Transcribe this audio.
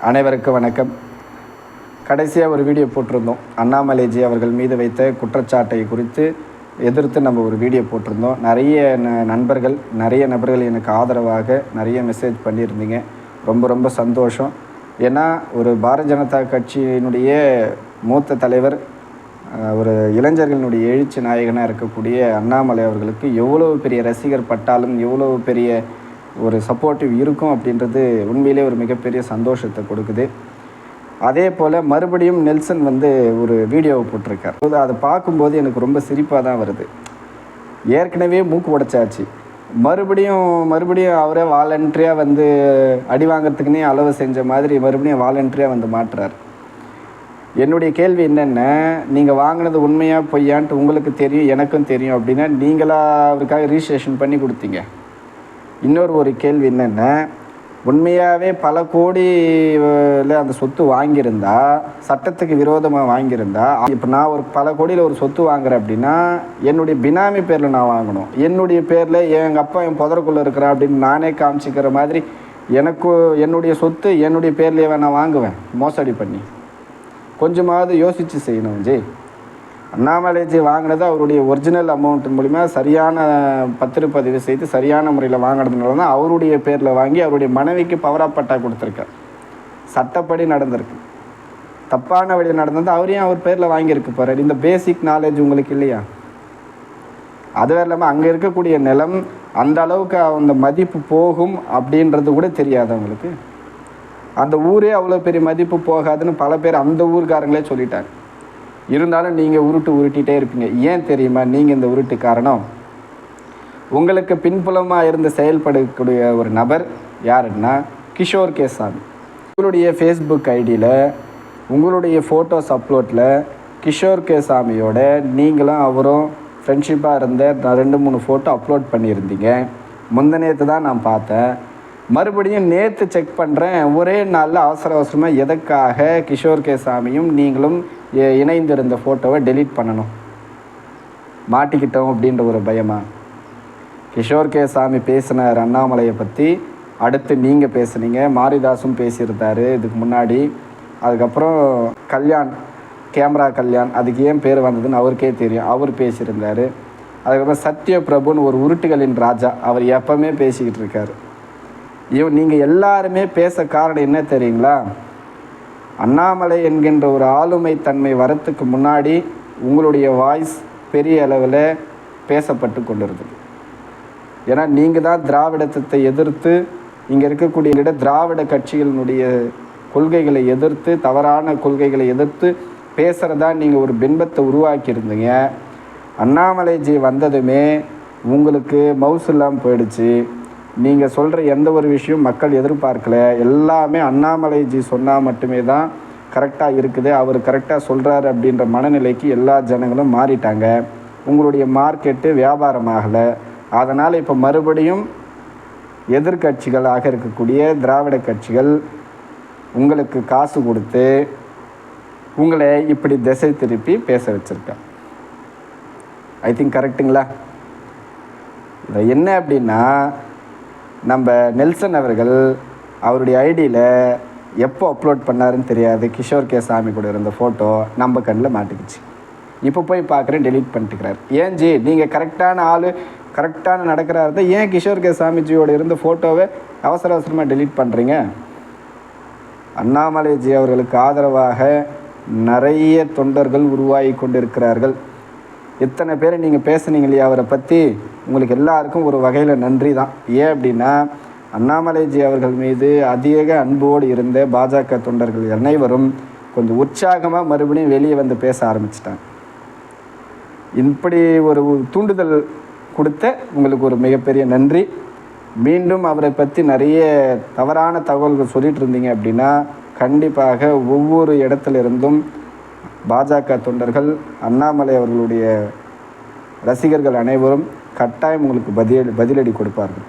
அனைவருக்கும் வணக்கம். கடைசியாக ஒரு வீடியோ போட்டிருந்தோம். அண்ணாமலைஜி அவர்கள் மீது வைத்த குற்றச்சாட்டை குறித்து எதிர்த்து நம்ம ஒரு வீடியோ போட்டிருந்தோம். நிறைய ந- நண்பர்கள் நிறைய நபர்கள் எனக்கு ஆதரவாக நிறைய மெசேஜ் பண்ணியிருந்தீங்க. ரொம்ப ரொம்ப சந்தோஷம். ஏன்னா ஒரு பாரதிய ஜனதா கட்சியினுடைய மூத்த தலைவர் ஒரு இளைஞர்களினுடைய எழுச்சி நாயகனாக இருக்கக்கூடிய அண்ணாமலை அவர்களுக்கு எவ்வளோ பெரிய ரசிகர் பட்டாலும் எவ்வளோ பெரிய ஒரு சப்போர்ட்டிவ் இருக்கும் அப்படின்றது உண்மையிலே ஒரு மிகப்பெரிய சந்தோஷத்தை கொடுக்குது. அதே போல் மறுபடியும் நெல்சன் வந்து ஒரு வீடியோவை போட்டிருக்கார். அதை பார்க்கும்போது எனக்கு ரொம்ப சிரிப்பாக தான் வருது. ஏற்கனவே மூக்கு உடைச்சாச்சு. மறுபடியும் மறுபடியும் அவரே வாலண்ட்ரியாக வந்து அடி வாங்கிறதுக்குனே அளவு செஞ்ச மாதிரி மறுபடியும் வாலண்ட்ரியாக வந்து மாட்டுறார். என்னுடைய கேள்வி என்னென்ன நீங்கள் வாங்கினது உண்மையாக பொய்யான்ட்டு உங்களுக்கு தெரியும் எனக்கும் தெரியும் அப்படின்னா நீங்களாக அவருக்காக ரிஜிஸ்ட்ரேஷன் பண்ணி கொடுத்தீங்க? இன்னொரு ஒரு கேள்வி என்னென்ன உண்மையாகவே பல கோடியில் அந்த சொத்து வாங்கியிருந்தா சட்டத்துக்கு விரோதமாக வாங்கியிருந்தா இப்போ நான் ஒரு பல கோடியில் ஒரு சொத்து வாங்குறேன் அப்படின்னா என்னுடைய பினாமி பேரில் நான் வாங்கணும். என்னுடைய பேரில் எங்கள் அப்பா என் புதருக்குள்ளே இருக்கிறா அப்படின்னு நானே காமிச்சிக்கிற மாதிரி எனக்கு என்னுடைய சொத்து என்னுடைய பேர்லேயே நான் வாங்குவேன் மோசடி பண்ணி. கொஞ்சமாவது யோசித்து செய்யணும் விஜய். அண்ணாமலைஜி வாங்கினது அவருடைய ஒரிஜினல் அமௌண்ட் மூலிமா சரியான பத்திரப்பதிவு செய்து சரியான முறையில் வாங்கினதுனால தான் அவருடைய பேரில் வாங்கி அவருடைய மனைவிக்கு பவராக பட்டா கொடுத்துருக்கார். சட்டப்படி நடந்திருக்கு. தப்பான வழியில் நடந்தது அவரையும் அவர் பேரில் வாங்கியிருக்கு பாரு இந்த பேசிக் நாலேஜ் உங்களுக்கு இல்லையா? அது வேறு இல்லாமல் அங்கே இருக்கக்கூடிய நிலம் அந்த அளவுக்கு அந்த மதிப்பு போகும் அப்படின்றது கூட தெரியாது அவங்களுக்கு. அந்த ஊரே அவ்வளோ பெரிய மதிப்பு போகாதுன்னு பல பேர் அந்த ஊர்காரங்களே சொல்லிட்டாங்க. இருந்தாலும் நீங்கள் உருட்டு உருட்டிகிட்டே இருப்பீங்க. ஏன் தெரியுமா? நீங்கள் இந்த உருட்டு காரணம். உங்களுக்கு பின்புலமாக இருந்து செயல்படக்கூடிய ஒரு நபர் யாருன்னா கிஷோர் கேசாமி. உங்களுடைய ஃபேஸ்புக் ஐடியில் உங்களுடைய ஃபோட்டோஸ் அப்லோட்டில் கிஷோர் கேசாமியோட நீங்களும் அவரும் ஃப்ரெண்ட்ஷிப்பாக இருந்த நான் ரெண்டு மூணு ஃபோட்டோ அப்லோட் பண்ணியிருந்தீங்க. முந்தநேற்று தான் நான் பார்த்தேன். மறுபடியும் நேற்று செக் பண்ணுறேன் ஒரே நாளில் அவசர அவசரமாக எதற்காக கிஷோர் கேசாமியும் நீங்களும் இணைந்திருந்த ஃபோட்டோவை டெலீட் பண்ணணும்? மாட்டிக்கிட்டோம் அப்படின்ற ஒரு பயமா? கிஷோர் கே சாமி பேசினார் அண்ணாமலையை பற்றி அடுத்து நீங்கள் பேசுனீங்க. மாரிதாஸும் பேசியிருந்தாரு இதுக்கு முன்னாடி. அதுக்கப்புறம் கல்யாண் கேமரா கல்யாண் அதுக்கு ஏன் பேர் வந்ததுன்னு அவருக்கே தெரியும். அவர் பேசியிருந்தார். அதுக்கப்புறம் சத்ய பிரபுன்னு ஒரு உருட்டுகளின் ராஜா அவர் எப்பவுமே பேசிக்கிட்டு இருக்கார். நீங்கள் எல்லாருமே பேச காரணம் என்ன தெரியுங்களா? அண்ணாமலை என்கின்ற ஒரு ஆளுமை தன்மை வரத்துக்கு முன்னாடி உங்களுடைய வாய்ஸ் பெரிய அளவில் பேசப்பட்டு கொண்டிருந்தது. ஏன்னா நீங்கள் தான் திராவிடத்தை எதிர்த்து இங்கே இருக்கக்கூடிய இட திராவிட கட்சிகளினுடைய கொள்கைகளை எதிர்த்து தவறான கொள்கைகளை எதிர்த்து பேசுகிறதா நீங்கள் ஒரு பின்பத்தை உருவாக்கியிருந்தீங்க. அண்ணாமலைஜி வந்ததுமே உங்களுக்கு மவுஸ் இல்லாமல் போயிடுச்சு. நீங்கள் சொல்கிற எந்த ஒரு விஷயம் மக்கள் எதிர்பார்க்கல எல்லாமே அண்ணாமலைஜி சொன்னால் மட்டுமே தான் கரெக்டாக இருக்குது. அவர் கரெக்டாக சொல்கிறாரு அப்படின்ற மனநிலைக்கு எல்லா ஜனங்களும் மாறிட்டாங்க. உங்களுடைய மார்க்கெட்டு வியாபாரமாகலை அதனால் இப்போ மறுபடியும் எதிர்க்கட்சிகளாக இருக்கக்கூடிய திராவிட கட்சிகள் உங்களுக்கு காசு கொடுத்து உங்களை இப்படி திசை திருப்பி பேச வச்சுருக்கேன் ஐ திங்க் கரெக்டுங்களா இதில் என்ன அப்படின்னா நம்ம நெல்சன் அவர்கள் அவருடைய ஐடியில் எப்போ அப்லோட் பண்ணாருன்னு தெரியாது. கிஷோர் கே சாமி கூட இருந்த ஃபோட்டோ நம்ம கண்ணில் மாட்டிக்கிச்சு. இப்போ போய் பார்க்குறேன் டெலீட் பண்ணிட்டுக்கிறார். ஏன் ஜி? நீங்கள் கரெக்டான ஆள் கரெக்டான நடக்கிறார் தான் ஏன் கிஷோர் கே சாமிஜியோட இருந்த ஃபோட்டோவை அவசர அவசரமாக டெலீட் பண்ணுறீங்க அண்ணாமலைஜி அவர்களுக்கு ஆதரவாக நிறைய தொண்டர்கள் உருவாகி கொண்டிருக்கிறார்கள். எத்தனை பேர் நீங்கள் பேசுனீங்க இல்லையா அவரை பற்றி உங்களுக்கு எல்லாருக்கும் ஒரு வகையில் நன்றி தான். ஏன் அப்படின்னா அண்ணாமலைஜி அவர்கள் மீது அதிக அன்போடு இருந்த பாஜக தொண்டர்கள் அனைவரும் கொஞ்சம் உற்சாகமாக மறுபடியும் வெளியே வந்து பேச ஆரம்பிச்சிட்டாங்க. இப்படி ஒரு தூண்டுதல் கொடுத்த உங்களுக்கு ஒரு மிகப்பெரிய நன்றி. மீண்டும் அவரை பற்றி நிறைய தவறான தகவல்கள் சொல்லிட்டு இருந்தீங்க அப்படின்னா கண்டிப்பாக ஒவ்வொரு இடத்துல இருந்தும் பாஜக தொண்டர்கள் அண்ணாமலை அவர்களுடைய ரசிகர்கள் அனைவரும் கட்டாயம் உங்களுக்கு பதில் பதிலடி கொடுப்பார்கள்.